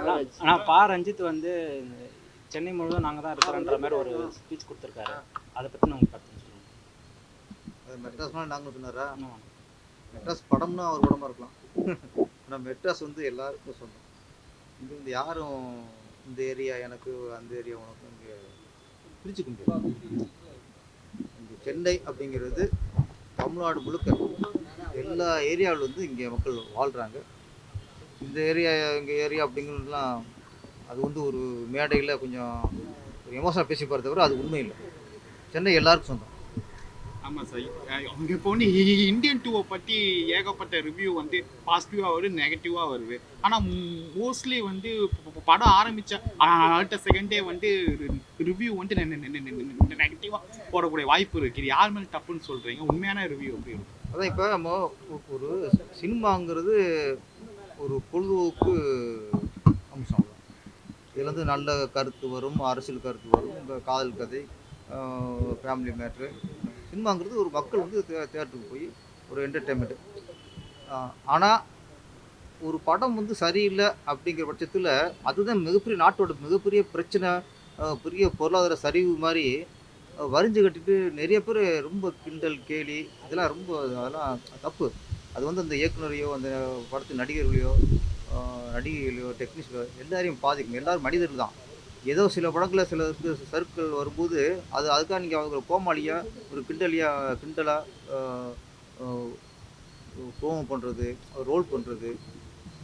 ஆனால் பா ரஞ்சித் வந்து சென்னை முழுவதும் நாங்கள் தான் இருக்கிறோன்ற மாதிரி ஒரு ஸ்பீச் கொடுத்துருக்காரு. அதை பற்றி நான் உங்களுக்கு கருத்து சொல்லுங்கள் அது மெட்ராஸ்னா நாங்களும் சொன்னாரா. மெட்ராஸ் படம்னா அவர் படமா இருக்கலாம். ஆனால் மெட்ராஸ் வந்து எல்லாருக்கும் சொந்தம். இங்கே வந்து யாரும் இந்த ஏரியா எனக்கு அந்த ஏரியா உனக்கு இங்கே பிரிச்சுக்க முடியாது. இங்கே சென்னை அப்படிங்கிறது தமிழ்நாடு முழுக்க. எல்லா ஏரியாவில் வந்து இங்கே மக்கள் வாழ்கிறாங்க இந்த ஏரியா எங்கள் ஏரியா அப்படிங்கிறதுலாம் அது வந்து ஒரு மேடையில் கொஞ்சம் ஒரு எமோஷனாக பேசி போகிறத தவிர அது உண்மை இல்லை. சென்னை எல்லாருக்கும் சொந்தம். ஆமாம் சார் அவங்க இப்போ வந்து இந்தியன் டூவை பற்றி ஏகப்பட்ட ரிவ்யூ வந்து பாசிட்டிவாக வருது நெகட்டிவாக வருது. ஆனால் மோஸ்ட்லி வந்து படம் ஆரம்பித்த அடுத்த செகண்டே வந்து ரிவ்யூ வந்து நெகட்டிவாக போடக்கூடிய வாய்ப்பு இருக்குது இது யார் மேலே தப்புன்னு சொல்கிறீங்க உண்மையான ரிவ்யூ எப்படி இருக்கும் அதான் இப்போ நம்ம ஒரு சினிமாங்கிறது ஒரு பொழுதுபோக்கு அம்சம். தான் இதில் வந்து நல்ல கருத்து வரும் அரசியல் கருத்து வரும். இந்த காதல் கதை ஃபேமிலி மேட்ரு சினிமாங்கிறது ஒரு மக்கள் வந்து தே தேட்டருக்கு போய் ஒரு என்டர்டெயின்மெண்ட்டு ஆனால் ஒரு படம் வந்து சரியில்லை அப்படிங்கிற பட்சத்தில் அதுதான் மிகப்பெரிய நாட்டோட மிகப்பெரிய பிரச்சனை பெரிய பொருளாதார சரிவு மாதிரி வரிஞ்சு கட்டிட்டு நிறைய பேர் ரொம்ப கிண்டல் கேலி இதெல்லாம் ரொம்ப அதெல்லாம் தப்பு. அது வந்து அந்த இயக்குனரையோ அந்த படத்து நடிகர்களையோ நடிகைகளையோ டெக்னீஷியலோ எல்லாரையும் பாதிக்கும். எல்லோரும் மனிதர்கள் தான். ஏதோ சில படங்களில் சில சர்க்கிள் வரும்போது அது அதுக்காக நீங்கள் அவங்க கோமாளியாக ஒரு கிண்டலியாக கிண்டலாக கோவம் பண்ணுறது ரோல் பண்ணுறது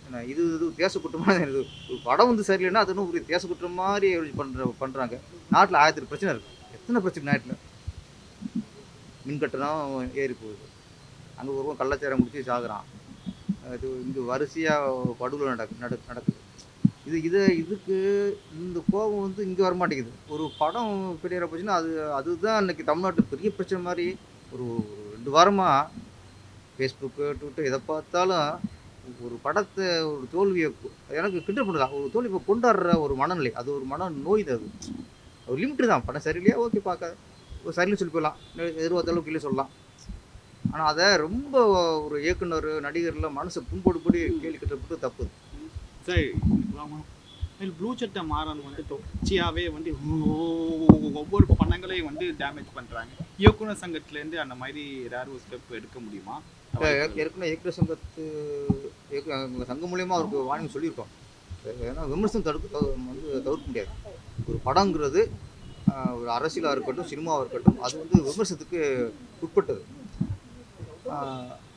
என்ன இது இது தேச குற்றமாக ஒரு படம் வந்து சரியில்லைன்னா அது இன்னும் ஒரு குற்றம் மாதிரி பண்ணுற பண்ணுறாங்க நாட்டில் ஆயிரத்தி பிரச்சனை இருக்குது எத்தனை பிரச்சனை நாட்டில்? மின் கட்டணம் ஏறி போகுது அங்கே ஒருவன் கள்ளச்சாரம் முடிச்சு சாகுறான். இது இங்கே வரிசையாக படுகொலை நடக்கு நடக்கு நடக்குது. இது இது இதுக்கு இந்த கோபம் வந்து இங்கே வர மாட்டேங்குது ஒரு படம் பெரிய போச்சுன்னா அது அதுதான் இன்னைக்கு தமிழ்நாட்டு பெரிய பிரச்சனை மாதிரி ஒரு ரெண்டு வாரமாக ஃபேஸ்புக்கு ட்விட்டர் எதை பார்த்தாலும் ஒரு படத்தை ஒரு தோல்வியை எனக்கு கிண்டல் பண்ணுதா? ஒரு தோல்வி இப்போ கொண்டாடுற ஒரு மனநிலை அது ஒரு மன நோய் தான் அது. ஒரு லிமிட்டு தான். படம் சரியில்லையா? ஓகே பார்க்க சரியில்லை சரின்னு சொல்லி போயிடலாம். எதிர்பார்த்த அளவுக்கு இல்லை சொல்லலாம். ஆனால் அதை ரொம்ப ஒரு இயக்குனர் நடிகர்லாம் மனசை புண்படுபடி கேள்வி கட்டப்பட்டு தப்பு. சரி ப்ளூ சட்டை மாறன் வந்து தொடர்ச்சியாகவே வந்து ஒவ்வொரு படங்களையும் வந்து டேமேஜ் பண்ணுறாங்க இயக்குனர் சங்கத்துலேருந்து அந்த மாதிரி ஏதாவது ஒரு ஸ்டெப் எடுக்க முடியுமா? ஏற்கனவே இயக்குனர் சங்கத்து சங்கம் மூலியமாக அவருக்கு வாங்கி சொல்லியிருக்கோம். ஏன்னா விமர்சனம் தடுக்க வந்து தவிர்க்க முடியாது. ஒரு படங்கிறது ஒரு அரசியலாக இருக்கட்டும் சினிமாவாக இருக்கட்டும் அது வந்து விமர்சனத்துக்கு உட்பட்டது.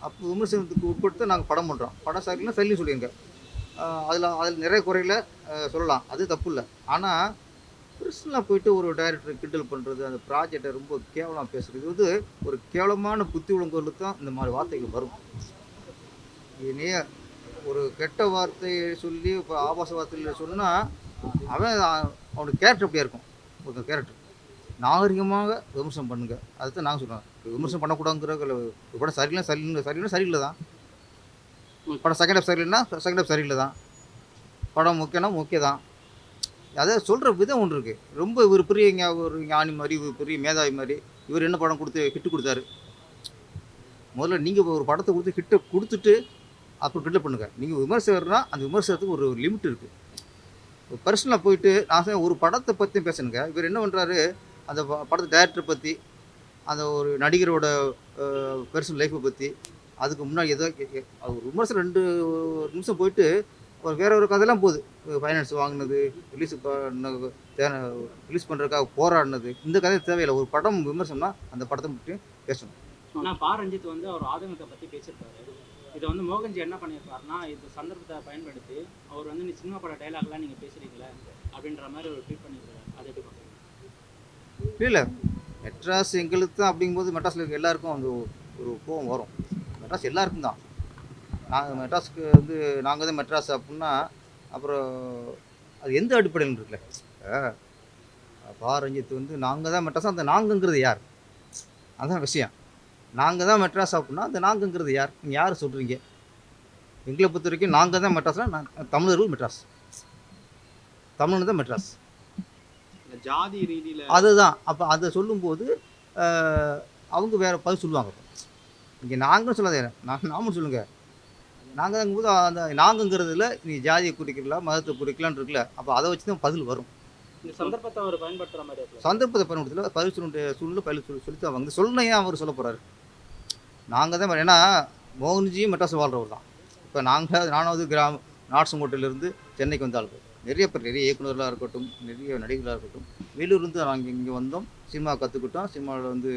அப்போ விமர்சனத்துக்கு உட்படுத்த நாங்கள் படம் பண்ணுறோம் படம் சரியில்லைன்னா சரின்னு சொல்லிடுங்க அதில் அதில் நிறைய குறையில் சொல்லலாம். அது தப்பு இல்லை. ஆனால் பர்சனலாக போயிட்டு ஒரு டைரக்டர் கிண்டல் பண்ணுறது அந்த ப்ராஜெக்டை ரொம்ப கேவலமாக பேசுகிறது வந்து ஒரு கேவலமான புத்தி உள்ளவங்களுக்கு தான் இந்த மாதிரி வார்த்தைகள் வரும். இனிய ஒரு கெட்ட வார்த்தையை சொல்லி இப்போ ஆபாச வார்த்தையில் சொன்னால் அவன் அவனுக்கு கேரக்டர் அப்படியே இருக்கும். ஒரு கேரக்டர் நாகரிகமாக விமர்சனம் பண்ணுங்க. அதுதான் நாங்கள் சொல்கிறோம் விமர்சனம் பண்ணக்கூடாதுங்கிற படம் சரியில்லை சரியில்லை சரியில்லை சரியில்லை தான். படம் செகண்ட் ஹாஃப் சரியில்லைன்னா செகண்ட் ஹாஃப் சரியில்லை தான். படம் முக்கியம்னா முக்கியம் தான். அதை சொல்கிற விதம் ஒன்று இருக்குது ரொம்ப இவர் பெரிய ஒரு ஞானி மாதிரி இவர் பெரிய மேதாவி மாதிரி இவர் என்ன படம் கொடுத்து ஹிட்டு கொடுத்தாரு. முதல்ல நீங்கள் ஒரு படத்தை கொடுத்து ஹிட்டை கொடுத்துட்டு அப்புறம் கிண்டல் பண்ணுங்கள் நீங்கள் விமர்சகர்னா அந்த விமர்சனத்துக்கு ஒரு லிமிட் இருக்குது பர்சனலாக போயிட்டு நான் ஒரு படத்தை பற்றி பேசணுங்க. இவர் என்ன பண்ணுறாரு அந்த ப- படத்தை டேரக்டர் பற்றி அந்த ஒரு நடிகரோட பர்சனல் லைஃப்பை பற்றி அதுக்கு முன்னாடி ஏதோ அது ஒரு விமர்சனம் ரெண்டு நிமிஷம் போயிட்டு ஒரு வேற ஒரு கதையெல்லாம் போகுது. ஃபைனான்ஸ் வாங்கினது ரிலீஸ் பண்ண ரிலீஸ் பண்ணுறதுக்காக போராடினது இந்த கதை தேவையில்லை. ஒரு படம் விமர்சனம்னா அந்த படத்தை மட்டும் பேசணும். ஆனால் பா ரஞ்சித் வந்து அவர் ஆதங்கத்தை பற்றி பேசியிருக்காரு இதை வந்து மோகன்ஜி என்ன பண்ணியிருப்பாருன்னா இந்த சந்தர்ப்பத்தை பயன்படுத்தி அவர் வந்து நீ சினிமா பட டைலாக்லாம் நீங்கள் பேசுகிறீங்களே அப்படின்ற மாதிரி ஒரு ட்வீட் பண்ணியிருக்காரு. அதை எப்படி இல்லை மெட்ராஸ் எங்களுக்கு தான் அப்படிங்கும்போது மெட்ராஸில் இருக்க எல்லாருக்கும் அந்த ஒரு கோவம் வரும். மெட்ராஸ் எல்லாருக்கும் தான். நாங்கள் மெட்ராஸுக்கு வந்து நாங்கள் தான் மெட்ராஸ் அப்படின்னா அப்புறம் அது எந்த அடிப்படையில் இருக்குல்ல? இப்போ வந்து நாங்கள் தான் மெட்ராஸ் அந்த நாங்கங்கிறது யார்? அதுதான் விஷயம். நாங்கள் தான் மெட்ராஸ் அப்படின்னா அந்த நாங்கங்கிறது யார்? நீங்கள் யார் சொல்கிறீங்க எங்களை பொறுத்த வரைக்கும் நாங்கள் தான் மெட்ராஸ்னால் நான் தமிழர்கள் மெட்ராஸ். தமிழ்னு தான் மெட்ராஸ். ஜாதி ரீதியில் அதுதான். அப்போ அதை சொல்லும்போது அவங்க வேற பதில் சொல்லுவாங்க. இங்கே நாங்களும் சொல்லாதே நான் நாமும் சொல்லுங்க. நாங்கள் போது அந்த நாங்கங்கிறதுல நீ ஜாதியை குறிக்கலாம் மதத்தை குறிக்கலான்னு இருக்குல்ல அப்போ அதை வச்சு தான் பதில் வரும். இந்த சந்தர்ப்பத்தை அவர் பயன்படுத்துற மாதிரி சந்தர்ப்பத்தை பயன்படுத்தல பதில் சொல்லுடைய சூழ்நிலை பதில் சொல்லி சொல்லி தான் வந்து சொல்லணும் அவர் சொல்ல போகிறாரு நாங்கள் தான் ஏன்னா மோகன்ஜியும் மெட்ராஸ் வாழ்றவர் தான் இப்போ நாங்கள் நானாவது கிராம நாட்ஸங்கோட்டையிலேருந்து சென்னைக்கு வந்த ஆளுங்க நிறைய பேர் நிறைய இயக்குநர்களாக இருக்கட்டும் நிறைய நடிகர்களாக இருக்கட்டும் வெளியூர்லேருந்து நாங்கள் இங்கே வந்தோம். சினிமா கற்றுக்கிட்டோம் சினிமாவில் வந்து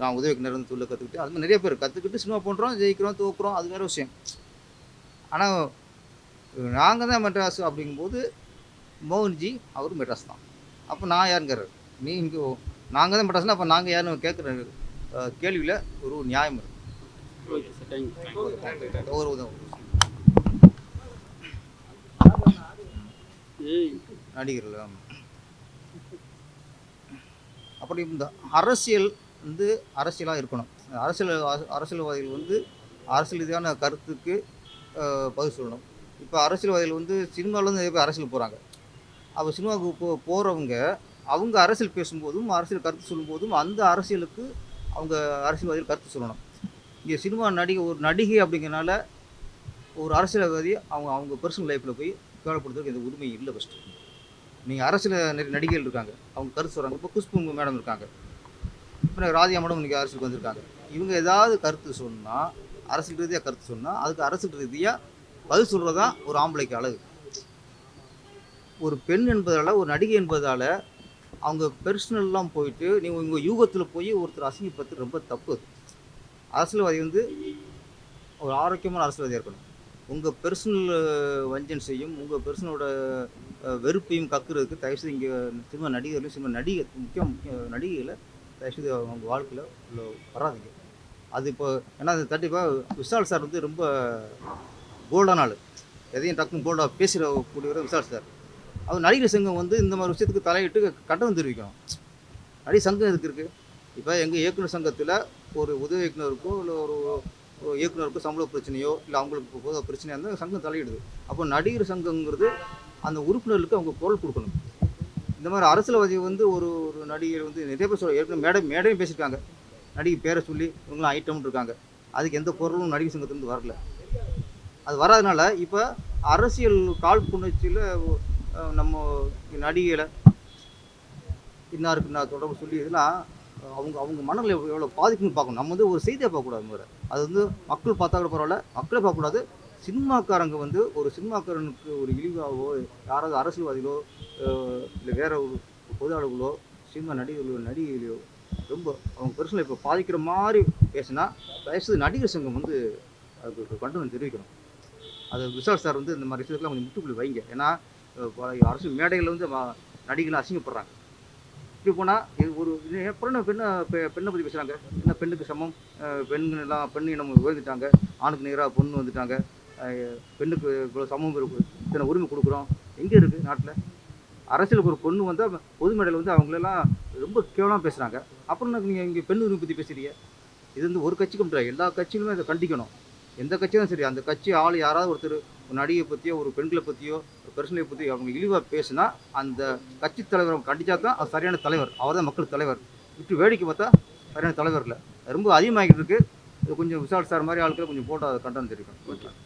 நான் உதவி இருந்து தொழில் கற்றுக்கிட்டு அது மாதிரி நிறைய பேர் கற்றுக்கிட்டு சினிமா பண்ணுறோம் ஜெயிக்கிறோம் தோக்குறோம் அது வேறு விஷயம். ஆனால் நாங்கள் தான் மெட்ராஸ் அப்படிங்கும்போது மோகன்ஜி அவர் மெட்ராஸ் தான். அப்போ நான் யாருங்கிறார்? நீ இங்கே நாங்கள் தான் மெட்ராஸ்னா அப்போ நாங்கள் யாருன்னு கேட்குற கேள்வியில் ஒரு நியாயம் இருக்கு. ஓகே சார் தேங்க்யூ ஒரு உதவும். நடிகர்கள் அப்படி இந்த அரசியல் வந்து அரசியலாக இருக்கணும். அரசியல் அரசியல்வாதிகள் வந்து அரசியல் ரீதியான கருத்துக்கு பதில் சொல்லணும். இப்போ அரசியல்வாதிகள் வந்து சினிமாவில் வந்து நிறைய பேர் அரசியல் போகிறாங்க அப்போ சினிமாவுக்கு போ போகிறவங்க அவங்க அரசியல் பேசும்போதும் அரசியல் கருத்து சொல்லும்போதும் அந்த அரசியலுக்கு அவங்க அரசியல்வாதிகள் கருத்து சொல்லணும். இங்கே சினிமா நடிகை ஒரு நடிகை அப்படிங்கிறனால ஒரு அரசியல்வாதி அவங்க அவங்க பர்சனல் லைஃப்பில் போய் கேவலப்படுத்துறதுக்கு எந்த உரிமை இல்லை ஃபஸ்ட்டு நீங்கள் அரசியல் நிறைய நடிகைகள் இருக்காங்க. அவங்க கருத்து சொல்கிறாங்க இப்போ குஷ்பு மேடம் இருக்காங்க. இப்போ ராதியா மேடம் இன்றைக்கி அரசியலுக்கு வந்திருக்காங்க. இவங்க ஏதாவது கருத்து சொன்னால் அரசியல் ரீதியாக கருத்து சொன்னால் அதுக்கு அரசியல் ரீதியாக பதில் சொல்கிறது தான் ஒரு ஆம்பளைக்கு அழகு. ஒரு பெண் என்பதால் ஒரு நடிகை என்பதால் அவங்க பெர்சனல்லாம் போயிட்டு நீங்கள் உங்கள் யூகத்தில் போய் ஒருத்தர் அசிங்கப்படுத்து ரொம்ப தப்பு. அரசியல்வாதி வந்து ஒரு ஆரோக்கியமான அரசியல்வாதியாக இருக்கணும். உங்கள் பெர்சனல் செய்யும் உங்கள் பெர்சனோட வெறுப்பையும் கக்குறதுக்கு தயவுசெய்து இங்கே சினிமா நடிகர்களும் சினிமா நடிகை முக்கியம் முக்கிய நடிகைகளை தயவுசெய்து அவங்க வாழ்க்கையில் உள்ள அது இப்போ ஏன்னா அது தட்டிப்பா விஷால் சார் வந்து ரொம்ப போல்டான ஆள். எதையும் டக்குன்னு போல்டாக பேசுகிற கூடியவர் விஷால் சார். அது நடிகர் சங்கம் வந்து இந்த மாதிரி விஷயத்துக்கு தலையிட்டு கட்டணம் தெரிவிக்கணும். நடிகர் சங்கம் எதுக்கு இருக்குது இப்போ எங்கள் இயக்குனர் சங்கத்தில் ஒரு உதவி இயக்குனருக்கோ இல்லை ஒரு இயக்குனருக்கோ சம்பள பிரச்சனையோ இல்லை அவங்களுக்கு பொதுவாக பிரச்சனையாக இருந்தால் சங்கம் தலையிடுது. அப்போ நடிகர் சங்கங்கிறது அந்த உறுப்பினர்களுக்கு அவங்க குரல் கொடுக்கணும். இந்த மாதிரி அரசியல்வாதி வந்து ஒரு ஒரு நடிகர் வந்து நிறைய பேர் சொல்ல ஏற்கனவே மேடை மேடையும் பேசியிருக்காங்க. நடிகை பேரை சொல்லி இவங்களாம் ஐட்டம்னு இருக்காங்க அதுக்கு எந்த பொருளும் நடிகர் சங்கத்துலேருந்து வரல. அது வராதனால இப்போ அரசியல் காழ்ப்புணர்ச்சியில் நம்ம நடிகைகளை இன்னாருக்கு நான் தொடர்பு சொல்லி இதெல்லாம் அவங்க அவங்க மனநிலை எவ்வளோ எவ்வளோ பாதிக்குன்னு பார்க்கணும். நம்ம வந்து ஒரு செய்தியை பார்க்கக்கூடாது முதல்ல அது வந்து மக்கள் பார்த்தா கூட பரவாயில்ல மக்களை பார்க்கக்கூடாது. சினிமாக்காரங்க வந்து ஒரு சினிமாக்காரனுக்கு ஒரு இழிவாகவோ யாராவது அரசியல்வாதிகளோ இல்லை வேற ஒரு பொதுவாளர்களோ சினிமா நடிகர்களோ நடிகைகளையோ ரொம்ப அவங்க பெருசில் இப்போ பாதிக்கிற மாதிரி பேசினா தயவுசெய்து நடிகர் சங்கம் வந்து அதுக்கு கண்டனம் தெரிவிக்கணும். அது விஷால் சார் வந்து இந்த மாதிரி விஷயத்துக்குலாம் கொஞ்சம் முட்டுப்புள்ளி வைங்க. ஏன்னா அரசு மேடைகளில் வந்து நடிகர்கள் அசிங்கப்படுறாங்க. இப்படி போனால் இது ஒரு இது பெண்ணை பெ- பெண்ணை பற்றி பேசுகிறாங்க என்ன பெண்ணுக்கு சமம்? பெண்கள் எல்லாம் பெண் இனம் உயர்ந்துட்டாங்க. ஆணுக்கு நேராக பொண்ணு வந்துட்டாங்க. பெண்ணுக்கு இவ்வளோ சமம் இருக்கு. இத்தனை உரிமை கொடுக்குறோம். எங்கே இருக்குது நாட்டில்? அரசியலுக்கு ஒரு பொண்ணு வந்தால் பொது மேடையில் வந்து அவங்களெல்லாம் ரொம்ப கேவலமாக பேசுகிறாங்க அப்புறம் நீங்கள் இங்கே பெண் உரிமை பற்றி பேசுகிறீங்க இது வந்து ஒரு கட்சிக்கு முடியாது எல்லா கட்சிகளுமே இதை கண்டிக்கணும். எந்த கட்சியும் சரி அந்த கட்சி ஆள் யாராவது ஒருத்தர் ஒரு நடிகை பற்றியோ ஒரு பெண்களை பற்றியோ ஒரு பெர்சனலை பற்றியோ அவங்க இழிவாக பேசுனா அந்த கட்சி தலைவரை கண்டிச்சா தான் அது சரியான தலைவர். அவர் தான் மக்கள் தலைவர். விட்டு வேடிக்கை பார்த்தா சரியான தலைவர் இல்லை. ரொம்ப அதிகமாகிட்டு இருக்குது கொஞ்சம் விசால் சார் மாதிரி ஆட்களை கொஞ்சம் போட்டால் அதை கண்டனம் தெரிவிக்கணும்.